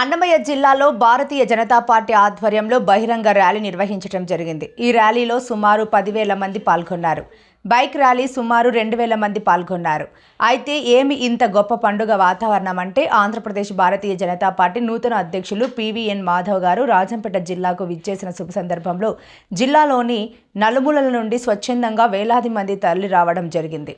అన్నమయ్య జిల్లాలో భారతీయ జనతా పార్టీ ఆధ్వర్యంలో బహిరంగ ర్యాలీ నిర్వహించడం జరిగింది. ఈ ర్యాలీలో సుమారు పదివేల మంది పాల్గొన్నారు. బైక్ ర్యాలీ సుమారు రెండు వేల మంది పాల్గొన్నారు. అయితే ఏమి ఇంత గొప్ప పండుగ వాతావరణం అంటే ఆంధ్రప్రదేశ్ భారతీయ జనతా పార్టీ నూతన అధ్యక్షులు పివిఎన్ మాధవ్ గారు రాజంపేట జిల్లాకు విచ్చేసిన శుభ సందర్భంలో జిల్లాలోని నలుమూలల నుండి స్వచ్ఛందంగా వేలాది మంది తరలి రావడం జరిగింది.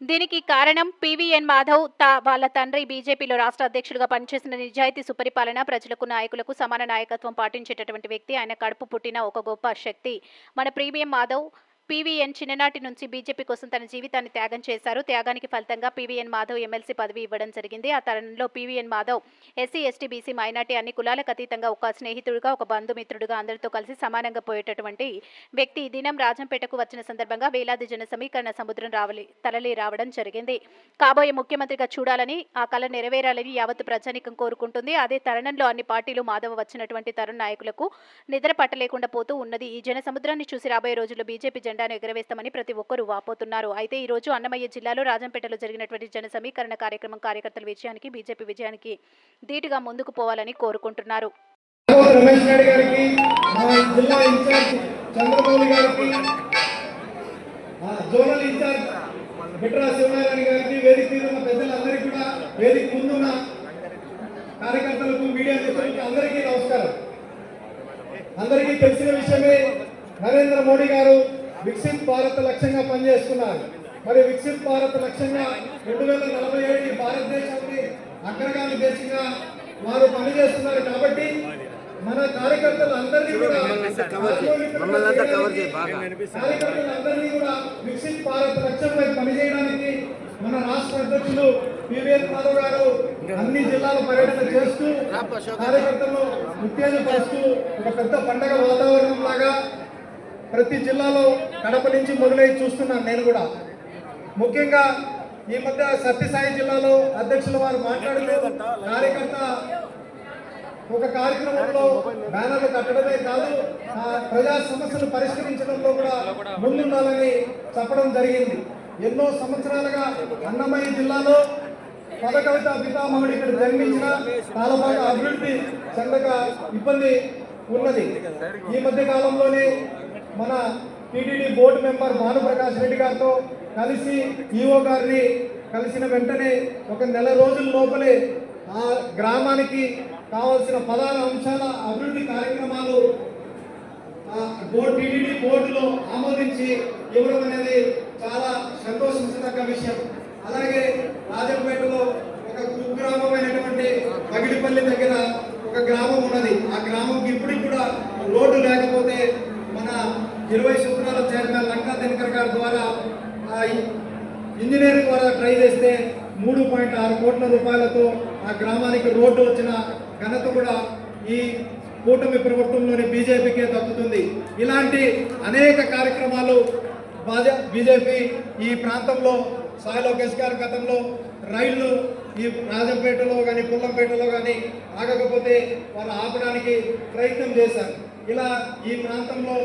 దీనికి కారణం పివిఎన్ మాధవ్ తా వాళ్ళ తండ్రి బీజేపీలో రాష్ట్ర అధ్యక్షుడుగా పనిచేసిన నిజాయితీ సుపరిపాలన ప్రజలకు నాయకులకు సమాన నాయకత్వం పాటించేటటువంటి వ్యక్తి. ఆయన కడుపు పుట్టిన ఒక గొప్ప శక్తి. మన ప్రీమియం మాధవ్ పీవీఎన్ చిన్ననాటి నుంచి బీజేపీ కోసం తన జీవితాన్ని త్యాగం చేశారు. త్యాగానికి ఫలితంగా పీవీఎన్ మాధవ్ ఎమ్మెల్సీ పదవి ఇవ్వడం జరిగింది. ఆ తరుణంలో PVN Madhav SC ST BC minority అన్ని కులాలకు అతీతంగా ఒక స్నేహితుడిగా ఒక బంధుమిత్రుడిగా అందరితో కలిసి సమానంగా పోయేటటువంటి వ్యక్తి దినం రాజంపేటకు వచ్చిన సందర్భంగా వేలాది జన సమీకరణ సముద్రం రావలి తరలి రావడం జరిగింది. కాబోయే ముఖ్యమంత్రిగా చూడాలని ఆ కళ నెరవేరాలని యావత్ ప్రజానికం కోరుకుంటుంది. అదే తరుణంలో అన్ని పార్టీలు మాధవ వచ్చినటువంటి తరుణ్ నాయకులకు నిద్ర పట్టలేకుండా పోతూ ఉన్నది. ఈ జన సముద్రాన్ని చూసి రాబోయే రోజుల్లో బీజేపీ జెండాను ఎగరవేస్తామని ప్రతి ఒక్కరూ వాపోతున్నారు. అయితే ఈ రోజు అన్నమయ్య జిల్లాలో రాజంపేటలో జరిగినటువంటి జన సమీకరణ కార్యక్రమం కార్యకర్తల విజయానికి బీజేపీ విజయానికి ధీటుగా ముందుకు పోవాలని కోరుకుంటున్నారు. జోనల్ ఇన్ఛార్జ్ బిట్రా శివనారాయణ గారికి వేదిక మీద ఉన్న పెద్దలందరికీ కూడా వేదిక ముందున్న కార్యకర్తలకు మీడియా అందరికీ నమస్కారం. అందరికీ తెలిసిన విషయమే నరేంద్ర మోడీ గారు వికసిత్ భారత్ లక్ష్యంగా పనిచేస్తున్నారు. మరి వికసిత్ భారత్ లక్ష్యంగా రెండు వేల నలభై ఏడు భారతదేశాన్ని అగ్రగామి దేశంగా వారు పనిచేస్తున్నారు. కాబట్టి మన కార్యకర్తలు అందరినీ కూడా. కార్యకర్తలందరినీ కూడా వికసిత్ భారత్ లక్ష్యంపై పనిచేయడానికి మన రాష్ట్ర అధ్యక్షులు పివిఎస్ మాధవ్ గారు అన్ని జిల్లాల పర్యటన చేస్తూ కార్యకర్తలను ఉత్తేజపరుస్తూ ఒక పెద్ద పండగ వాతావరణం ప్రతి జిల్లాలో కడప నుంచి మొదలై చూస్తున్నాను నేను కూడా. ముఖ్యంగా ఈ మధ్య సత్యసాయి జిల్లాలో అధ్యక్షుల వారు మాట్లాడలేదు. కార్యకర్త ఒక కార్యక్రమంలో బ్యానర్లు కట్టడమే కాదు ఆ ప్రజా సమస్యలు పరిష్కరించడంలో కూడా ముందుండాలని చెప్పడం జరిగింది. ఎన్నో సంవత్సరాలుగా అన్నమయ్య జిల్లాలో పదకవిత పితామహుడు ఇక్కడ జన్మించిన చాలా బాగా అభివృద్ధి చెందక ఇబ్బంది ఉన్నది. ఈ మధ్య కాలంలోనే మన TTD board member Bhanuprakash Reddy గారితో కలిసి ఈఓ గారిని కలిసిన వెంటనే ఒక నెల రోజుల లోపలే ఆ గ్రామానికి కావాల్సిన ప్రధాన అంశాల అభివృద్ధి కార్యక్రమాలు బోర్డు టీటీడీ బోర్డులో ఆమోదించి ఇవ్వడం అనేది చాలా సంతోషించదగ్గ విషయం. అలాగే రాజంపేటలో ఒక కుగ్రామమైనటువంటి పగిడిపల్లి దగ్గర ఒక గ్రామం ఉన్నది ఆ గ్రామంకి ఇప్పటికి కూడా రోడ్డు లేకపోతే మన ఇరవై సూత్రాల చైర్మన్ లంకా దినకర్ గారి ద్వారా ఆ ఇంజనీరింగ్ ద్వారా ట్రై చేస్తే మూడు పాయింట్ ఆరు కోట్ల రూపాయలతో ఆ గ్రామానికి రోడ్డు వచ్చిన ఘనత కూడా ఈ కూటమి ప్రభుత్వంలోని బీజేపీకే దక్కుతుంది. ఇలాంటి అనేక కార్యక్రమాలు బాజ- బీజేపీ ఈ ప్రాంతంలో సాయి లోకేష్ గారి గతంలో రైళ్ళు ఈ రాజంపేటలో కానీ పుల్లంపేటలో కానీ ఆగకపోతే వారు ఆపడానికి ప్రయత్నం చేశారు. ఇలా ఈ ప్రాంతంలో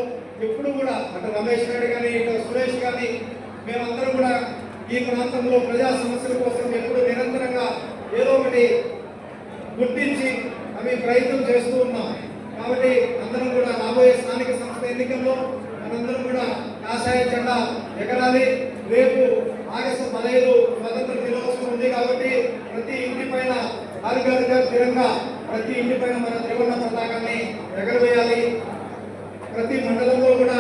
ఎప్పుడు కూడా అటు రమేష్ నాయుడు కానీ ఇటు సురేష్ కానీ మేమందరం కూడా ఈ ప్రాంతంలో ప్రజా సమస్యల కోసం ఎప్పుడు నిరంతరంగా ఏదో ఒకటి గుర్తించి అవి ప్రయత్నం చేస్తూ ఉన్నాం. కాబట్టి అందరం కూడా రాబోయే స్థానిక సంస్థ ఎన్నికల్లో మనందరం కూడా కాషాయ జెండా ఎగరాలి. రేపు ఆగస్టు పదహైదు స్వతంత్ర దినోత్సవం ఉంది కాబట్టి ప్రతి ఇంటి పైన అధికారిక స్థిరంగా ప్రతి ఇంటి పైన మన త్రివర్ణ పతాకాన్ని ఎగరవేయాలి ప్రతి మండలంలో కూడా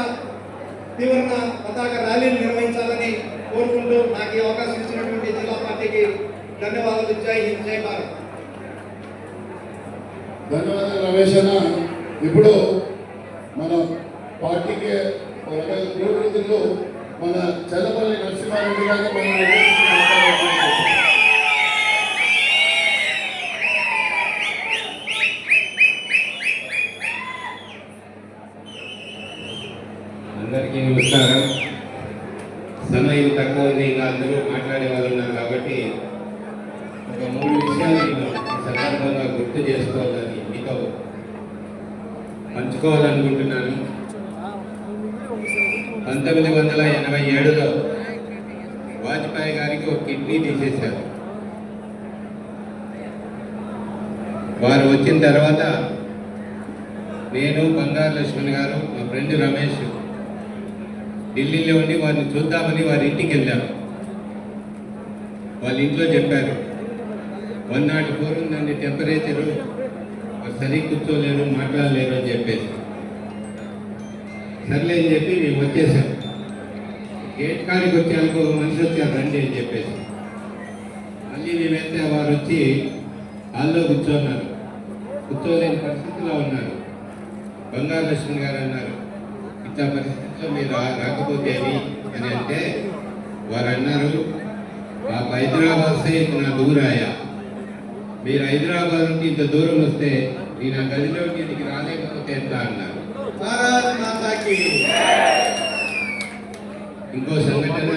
త్రివర్ణ పతాక ర్యాలీలు నిర్వహించాలని కోరుకుంటూ నాకు ఈ అవకాశం ఇచ్చినటువంటి జిల్లా పార్టీకి ధన్యవాదాలు. జై హింద్ జై భారత్. ధన్యవాదాలు రమేష్ అన్న. ఇప్పుడు మన పార్టీకి మన చల్లపల్లి నరసింహారెడ్డి గారు అందరికీ నమస్కారం. సమయం తక్కువ ఉంది ఇంకా అందరూ మాట్లాడే వాళ్ళు ఉన్నారు కాబట్టి ఒక మూడు విషయాలు నేను సందర్భంగా గుర్తు చేసుకోవాలని మీతో పంచుకోవాలనుకుంటున్నాను. పంతొమ్మిది వందల ఎనభై ఏడులో వాజ్పేయి గారికి ఒక కిడ్నీ తీసేశారు. వారు వచ్చిన తర్వాత నేను బంగారు లక్ష్మణ్ గారు మా ఫ్రెండ్ రమేష్ ఢిల్లీలో ఉండి వారిని చూద్దామని వారి ఇంటికి వెళ్ళాము వాళ్ళ ఇంట్లో చెప్పారు వన్ నాట్ ఫోర్ ఉందండి టెంపరేచరు వారు సరి కూర్చోలేరు మాట్లాడలేరు అని చెప్పేసి. సర్లే అని చెప్పి మేము వచ్చేసాం గేట్ కాడికి వచ్చేందుకు ఒక మనిషి వచ్చారు రండి అని చెప్పేసి. మళ్ళీ మేము వెళ్తే వారు వచ్చి హాల్లో కూర్చోన్నారు. కూర్చోలేని పరిస్థితిలో ఉన్నారు. బంగారు లక్ష్మణ్ గారు అన్నారు ఇట్లా పరిస్థితిలో మీరు రాకపోతే అని అంటే వారు అన్నారు మాకు హైదరాబాద్ సే నా దూరాయా. మీరు హైదరాబాద్ నుండి ఇంత దూరం వస్తే నేను ఆ గదిలో ఇంటికి రాలేకపోతే ఎట్లా? అన్నారు. ఇంకో సంఘటన.